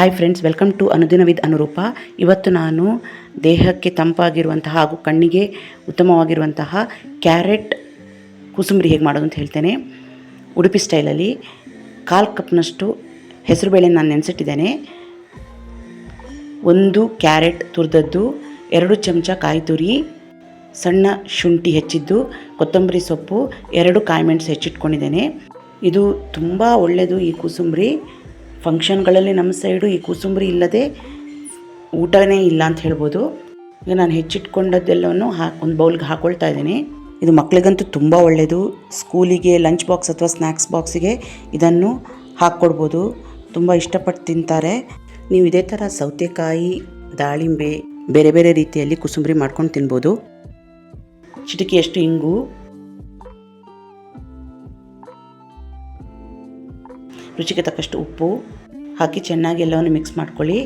Hi friends welcome to ಅನುದಿನ ವಿದ್ ಅನುರೂಪ ಇವತ್ತು ನಾನು ದೇಹಕ್ಕೆ ತಂಪಾಗಿರುವಂತಹ ಹಾಗೂ ಕಣ್ಣಿಗೆ ಉತ್ತಮವಾಗಿರುವಂತಹ ಕ್ಯಾರೆಟ್ ಕುಸುಂಬರಿ ಹೇಗೆ ಮಾಡೋದು ಅಂತ ಹೇಳ್ತೇನೆ. ಉಡುಪಿ ಸ್ಟೈಲಲ್ಲಿ ಕಾಲು ಕಪ್ನಷ್ಟು ಹೆಸರುಬೇಳೆ ನಾನು ನೆನೆಸಿಟ್ಟಿದ್ದೇನೆ. ಒಂದು ಕ್ಯಾರೆಟ್ ತುರಿದದ್ದು, ಎರಡು ಚಮಚ ಕಾಯಿ ತುರಿ, ಸಣ್ಣ ಶುಂಠಿ ಹೆಚ್ಚಿದ್ದು, ಕೊತ್ತಂಬರಿ ಸೊಪ್ಪು, ಎರಡು ಕಾಯಿಮೆಣಸು ಹೆಚ್ಚಿಟ್ಕೊಂಡಿದ್ದೇನೆ. ಇದು ತುಂಬ ಒಳ್ಳೆಯದು ಈ ಕೂಸುಂಬರಿ. ಫಂಕ್ಷನ್ಗಳಲ್ಲಿ ನಮ್ಮ ಸೈಡು ಈ ಕೂಸುಂಬರಿ ಇಲ್ಲದೆ ಊಟನೇ ಇಲ್ಲ ಅಂತ ಹೇಳ್ಬೋದು. ಈಗ ನಾನು ಹೆಚ್ಚಿಟ್ಕೊಂಡದ್ದೆಲ್ಲವನ್ನು ಹಾಕಿ ಒಂದು ಬೌಲ್ಗೆ ಹಾಕ್ಕೊಳ್ತಾ ಇದ್ದೀನಿ. ಇದು ಮಕ್ಕಳಿಗಂತೂ ತುಂಬ ಒಳ್ಳೆಯದು ಸ್ಕೂಲಿಗೆ ಲಂಚ್ ಬಾಕ್ಸ್ ಅಥವಾ ಸ್ನ್ಯಾಕ್ಸ್ ಬಾಕ್ಸಿಗೆ ಇದನ್ನು ಹಾಕ್ಕೊಡ್ಬೋದು. ತುಂಬ ಇಷ್ಟಪಟ್ಟು ತಿಂತಾರೆ. ನೀವು ಇದೇ ಥರ ಸೌತೆಕಾಯಿ, ದಾಳಿಂಬೆ, ಬೇರೆ ಬೇರೆ ರೀತಿಯಲ್ಲಿ ಕುಸುಂಬರಿ ಮಾಡ್ಕೊಂಡು ತಿನ್ಬೋದು. ಚಿಟಿಕೆಯಷ್ಟು ಇಂಗು. ರುಚಿಗೆ ತಕ್ಕಷ್ಟು ಉಪ್ಪು ಹಾಕಿ ಚೆನ್ನಾಗಿ ಎಲ್ಲವನ್ನು ಮಿಕ್ಸ್ ಮಾಡ್ಕೊಳ್ಳಿ.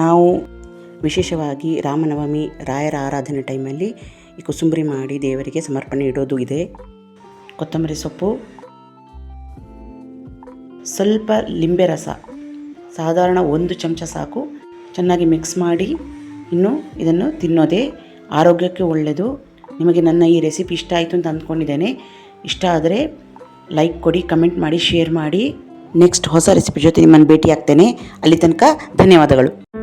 ನಾವು ವಿಶೇಷವಾಗಿ ರಾಮನವಮಿ, ರಾಯರ ಆರಾಧನೆ ಟೈಮಲ್ಲಿ ಈ ಕುಸುಂಬರಿ ಮಾಡಿ ದೇವರಿಗೆ ಸಮರ್ಪಣೆ ಇಡೋದು ಇದೆ. ಕೊತ್ತಂಬರಿ ಸೊಪ್ಪು, ಸ್ವಲ್ಪ ಲಿಂಬೆ ರಸ, ಸಾಧಾರಣ ಒಂದು ಚಮಚ ಸಾಕು. ಚೆನ್ನಾಗಿ ಮಿಕ್ಸ್ ಮಾಡಿ ಇನ್ನು ಇದನ್ನು ತಿನ್ನೋದೇ ಆರೋಗ್ಯಕ್ಕೆ ಒಳ್ಳೆಯದು. ನಿಮಗೆ ನನ್ನ ಈ ರೆಸಿಪಿ ಇಷ್ಟ ಆಯಿತು ಅಂತ ಅಂದ್ಕೊಂಡಿದ್ದೇನೆ. ಇಷ್ಟ ಆದರೆ ಲೈಕ್ ಕೊಡಿ ಕಮೆಂಟ್ ಮಾಡಿ ಶೇರ್ ಮಾಡಿ. ನೆಕ್ಸ್ಟ್ ಹೊಸ ರೆಸಿಪಿ ಜೊತೆ ನಿಮ್ಮನ್ನು ಭೇಟಿ ಆಗ್ತೇನೆ ಅಲ್ಲಿ ತನಕ ಧನ್ಯವಾದಗಳು.